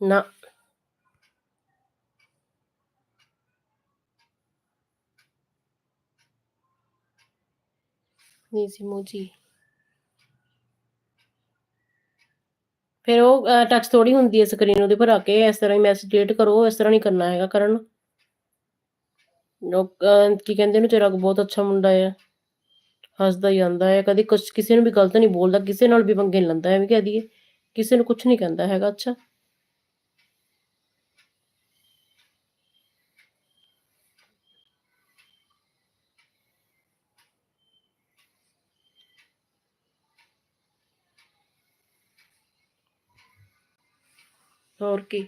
ਨਾ ਨਹੀਂ ਸਿਮੂ ਜੀ ਫਿਰ ਉਹ ਟੱਚ ਥੋੜੀ ਹੁੰਦੀ ਹੈ ਸਕਰੀਨ ਉਹਦੇ ਪਰ ਆ ਕੇ ਇਸ ਤਰ੍ਹਾਂ ਹੀ ਮੈਸੇਜ ਡਿਲੀਟ ਕਰੋ ਇਸ ਤਰ੍ਹਾਂ ਨਹੀਂ ਕਰਨਾ ਹੈਗਾ ਕਰਨ ਲੋਕ ਅਹ, ਕੀ ਕਹਿੰਦੇ ਨੇ ਚਿਰਾਗ ਬਹੁਤ ਅੱਛਾ ਮੁੰਡਾ ਹੈ ਹੱਸਦਾ ਹੀ ਆਂਦਾ ਹੈ ਕਦੀ ਕੁਛ ਕਿਸੇ ਨੂੰ ਵੀ ਗਲਤ ਨਹੀਂ ਬੋਲਦਾ ਕਿਸੇ ਨਾਲ ਵੀ ਪੰਗੇ ਨਹੀਂ ਲੈਂਦਾ ਐਵੇਂ ਕਹਿ ਦਈਏ ਕਿਸੇ ਨੂੰ ਕੁਝ ਨਹੀਂ ਕਹਿੰਦਾ ਹੈਗਾ ਅੱਛਾ ਹੋਰ ਕੀ?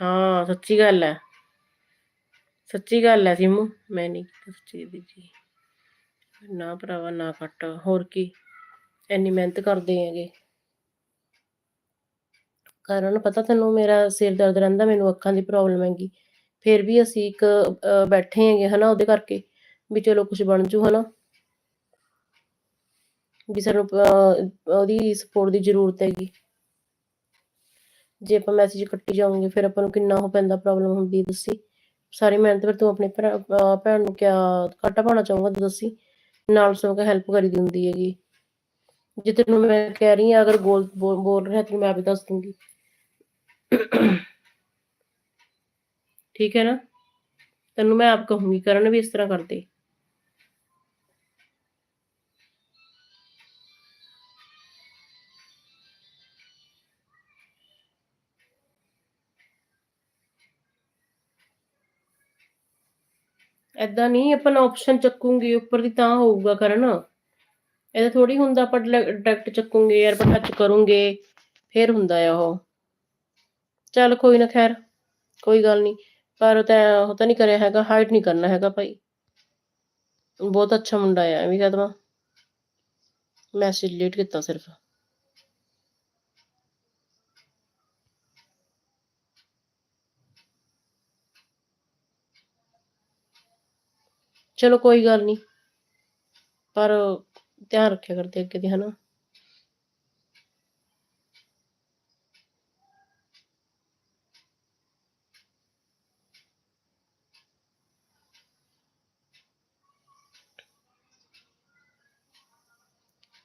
ਹਾਂ, ਸੱਚੀ ਗੱਲ ਹੈ ਸੱਚੀ ਗੱਲ ਹੈ ਸਿਮੂ, ਮੈਂ ਨਹੀਂ ਸੱਚੀ ਦੀ ਨਾ ਭਰਾਵਾ, ਨਾ ਕੱਟ। ਹੋਰ ਕੀ? ਇੰਨੀ ਮਿਹਨਤ ਕਰਦੇ ਹੈਗੇ। ਕਾਰਨ ਪਤਾ ਤੈਨੂੰ ਮੇਰਾ ਸਿਰ ਦਰਦ ਰਹਿੰਦਾ, ਮੈਨੂੰ ਅੱਖਾਂ ਦੀ ਪ੍ਰੋਬਲਮ ਹੈਗੀ। ਫਿਰ ਵੀ ਅਸੀਂ ਇੱਕ ਬੈਠੇ ਹੈਗੇ ਹਨਾ, ਉਹਦੇ ਕਰਕੇ ਵੀ ਚਲੋ ਕੁਝ ਬਣ ਜੂ ਹਨਾ। ਵੀ ਸਾਨੂੰ ਉਹਦੀ ਸਪੋਰਟ ਦੀ ਜ਼ਰੂਰਤ ਹੈਗੀ। ਜੇ ਆਪਾਂ ਮੈਸੇਜ ਕੱਟੀ ਜਾਵਾਂਗੇ, ਫਿਰ ਆਪਾਂ ਨੂੰ ਕਿੰਨਾ ਉਹ ਪੈਂਦਾ ਪ੍ਰੋਬਲਮ ਹੁੰਦੀ ਦੱਸੀ। ਸਾਰੀ ਮਿਹਨਤ ਫਿਰ ਤੂੰ ਆਪਣੇ ਭੈਣ ਨੂੰ ਕਿਆ ਘਾਟਾ ਪਾਉਣਾ ਚਾਹੂੰਗਾ ਦੱਸੀ। ਨਾਲ ਸਭ ਕੇ ਹੈਲਪ ਕਰੀ ਦੀ ਹੈਗੀ। ਜੇ ਤੈਨੂੰ ਮੈਂ ਕਹਿ ਰਹੀ ਹਾਂ, ਅਗਰ ਗੋਲ ਬੋਲ ਬੋਲ ਰਿਹਾ ਤੈਨੂੰ ਮੈਂ ਵੀ ਦੱਸ ਦੂੰਗੀ। ਠੀਕ ਹੈ ਨਾ? ਤੈਨੂੰ ਮੈਂ ਆਪ ਕਹੂੰਗੀ, ਕਰਨ ਵੀ ਇਸ ਤਰ੍ਹਾਂ ਕਰਦੇ। ਐਦਾਂ ਨਹੀਂ, ਆਪਾਂ ਆਪਸ਼ਨ ਚੱਕੂਗੀ, ਉੱਪਰ ਦੀ ਤਾਂ ਹੋਊਗਾ ਕਰਨ। ਇਹਦਾ ਥੋੜੀ ਹੁੰਦਾ ਆਪਾਂ ਡਾਇਰੈਕਟ ਚੱਕੂਗੇ, ਯਾਰ ਆਪਾਂ ਟੱਚ ਕਰੂੰਗੇ, ਫਿਰ ਹੁੰਦਾ ਆ ਉਹ। ਚੱਲ ਕੋਈ ਨਾ ਖੈਰ, ਕੋਈ ਗੱਲ ਨਹੀਂ। ਪਰ ਉਹ ਤਾਂ ਉਹ ਤਾਂ ਨਹੀਂ ਕਰਿਆ ਹੈਗਾ ਹਾਈਡ ਨਹੀਂ ਕਰਨਾ ਹੈਗਾ ਭਾਈ। ਬਹੁਤ ਅੱਛਾ ਮੁੰਡਾ ਆ, ਐਵੇਂ ਕਹਿ ਮੈਸੇਜ ਡਿਲੀਟ ਕੀਤਾ ਸਿਰਫ। ਚਲੋ ਕੋਈ ਗੱਲ ਨਹੀਂ ਪਰ ਧਿਆਨ ਰੱਖਿਆ ਕਰਦੇ ਅੱਗੇ ਦੀ ਹਨਾ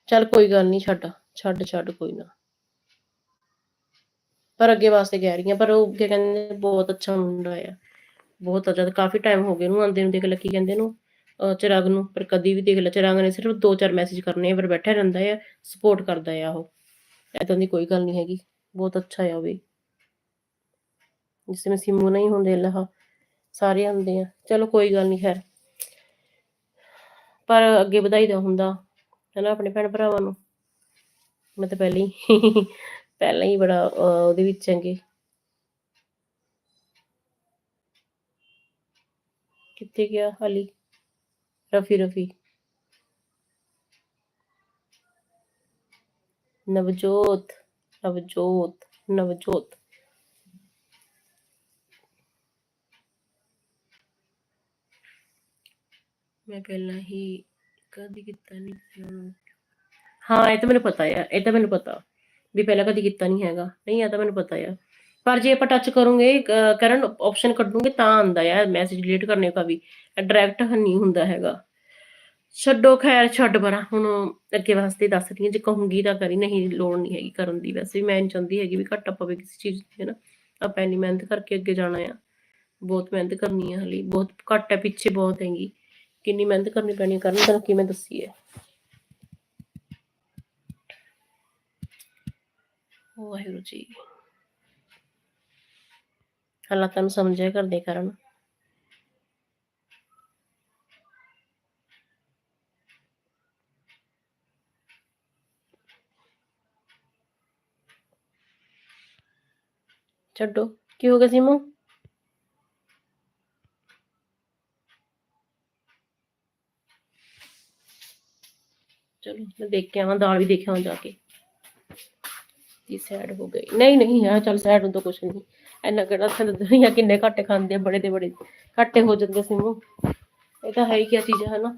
ਚੱਲ ਕੋਈ ਗੱਲ ਨਹੀਂ ਛੱਡ ਛੱਡ ਛੱਡ ਕੋਈ ਨਾ ਪਰ ਅੱਗੇ ਵਾਸਤੇ ਕਹਿ ਰਹੀ ਹਾਂ ਪਰ ਉਹ ਅੱਗੇ ਕਹਿੰਦੇ ਬਹੁਤ ਅੱਛਾ ਮੁੰਡਾ ਆ ਬਹੁਤ ਅੱਛਾ ਤੇ ਕਾਫੀ ਟਾਈਮ ਹੋ ਗਿਆ ਨੂੰ ਆਂਦੇ ਨੂੰ ਦੇਖ ਲੈ ਕੀ ਕਹਿੰਦੇ ਨੂੰ ਅਹ ਚਿਰਾਗ ਨੂੰ, ਪਰ ਕਦੀ ਵੀ ਦੇਖ ਲੈ, ਚਿਰਾਗ ਨੇ ਸਿਰਫ ਦੋ ਚਾਰ ਮੈਸੇਜ ਕਰਨੇ ਆ, ਪਰ ਬੈਠਾ ਰਹਿੰਦਾ ਆ ਸਪੋਰਟ ਕਰਦਾ ਆ ਉਹ। ਐਦਾਂ ਦੀ ਕੋਈ ਗੱਲ ਨਹੀਂ ਹੈਗੀ, ਬਹੁਤ ਅੱਛਾ ਆ ਉਹ ਵੀ। ਜਿਸ ਵਿੱਚ ਸਿਮੂ ਨਹੀਂ ਹੁੰਦੇ ਲਹਾ ਸਾਰੇ ਹੁੰਦੇ ਆ। ਚਲੋ ਕੋਈ ਗੱਲ ਨਹੀਂ, ਖੈਰ। ਪਰ ਅੱਗੇ ਵਧਾਈ ਦਾ ਹੁੰਦਾ, ਹਨਾ, ਆਪਣੇ ਭੈਣ ਭਰਾਵਾਂ ਨੂੰ। ਮੈਂ ਤਾਂ ਪਹਿਲਾਂ ਹੀ ਪਹਿਲਾਂ ਹੀ ਬੜਾ ਉਹਦੇ ਵਿੱਚ ਹੈਗੇ। ਕਿੱਥੇ ਗਿਆ, ਹਾਲੀ? ਰਫੀ ਰਫੀ ਨਵਜੋਤ ਨਵਜੋਤ ਨਵਜੋਤ ਮੈਂ ਪਹਿਲਾਂ ਹੀ ਕਦੀ ਕੀਤਾ ਨਹੀਂ ਸੀ ਉਹਨੂੰ ਹਾਂ ਇਹ ਤਾਂ ਮੈਨੂੰ ਪਤਾ ਆ ਇਹ ਤਾਂ ਮੈਨੂੰ ਪਤਾ ਵੀ ਪਹਿਲਾਂ ਕਦੀ ਕੀਤਾ ਨਹੀਂ ਹੈਗਾ ਨਹੀਂ ਇਹ ਤਾਂ ਮੈਨੂੰ ਪਤਾ ਆ ਪਰ ਜੇ ਆਪਾਂ ਟੱਚ ਕਰੋਗੇ ਕਰਨ ਆਪਸ਼ਨ ਕੱਢੂਗੇ ਤਾਂ ਆਂਦਾ ਆ ਮੈਸੇਜ ਡਿਲੀਟ ਕਰਨੇ ਦਾ ਵੀ ਡਾਇਰੈਕਟ ਨਹੀਂ ਹੁੰਦਾ ਹੈਗਾ। ਛੱਡੋ ਖੈਰ, ਛੱਡ ਪਰਾਂ। ਹੁਣ ਅੱਗੇ ਵਾਸਤੇ ਦੱਸ ਰਹੀ ਹਾਂ, ਜੇ ਕਹੂੰਗੀ ਤਾਂ ਕਰੀ, ਨਹੀਂ ਲੋੜ ਨਹੀਂ ਹੈਗੀ ਕਰਨ ਦੀ ਵੈਸੇ ਵੀ। ਮੈਂ ਨਹੀਂ ਚਾਹੁੰਦੀ ਹੈਗੀ ਵੀ ਘੱਟ ਪਵੇ ਕਿਸੇ ਚੀਜ਼ ਦੀ ਹੈ ਨਾ ਆਪਾਂ ਇੰਨੀ ਮਿਹਨਤ ਕਰਕੇ ਅੱਗੇ ਜਾਣਾ ਆ। ਬਹੁਤ ਮਿਹਨਤ ਕਰਨੀ ਹੈ ਹਲੀ। ਬਹੁਤ ਘੱਟ ਹੈ, ਪਿੱਛੇ ਬਹੁਤ ਹੈਗੀ। ਕਿੰਨੀ ਮਿਹਨਤ ਕਰਨੀ ਪੈਣੀ ਕਰਨ ਤੈਨੂੰ ਕਿਵੇਂ ਦੱਸੀ ਹੈ। ਵਾਹਿਗੁਰੂ ਜੀ। ਹਾਲਾਤਾਂ ਨੂੰ ਸਮਝਿਆ ਕਰਦੇ ਕਰਨ ਛੱਡੋ ਕੀ ਹੋ ਗਿਆ ਸੀਮੋ ਚਲੋ ਮੈਂ ਦੇਖ ਕੇ ਆਵਾਂ ਦਾਲ ਵੀ ਦੇਖ ਆਵਾਂ ਜਾ ਕੇ ਕੀ ਸੈਡ ਹੋ ਗਈ। ਨਹੀਂ ਨਹੀਂ ਆ ਚੱਲ ਸੈਡ ਹੁੰਦਾ ਕੁਛ ਨਹੀਂ ਇੰਨਾ ਕਿਹੜਾ ਥਾ ਦੁਨੀਆ ਕਿੰਨੇ ਘੱਟ ਖਾਂਦੇ ਆ, ਬੜੇ ਦੇ ਬੜੇ। ਘੱਟੇ ਹੋ ਜਾਂਦੇ ਸੀਮੋ ਇਹ ਤਾਂ ਹੈ ਹੀ ਕੀ ਚੀਜ਼ ਹੈ ਨਾ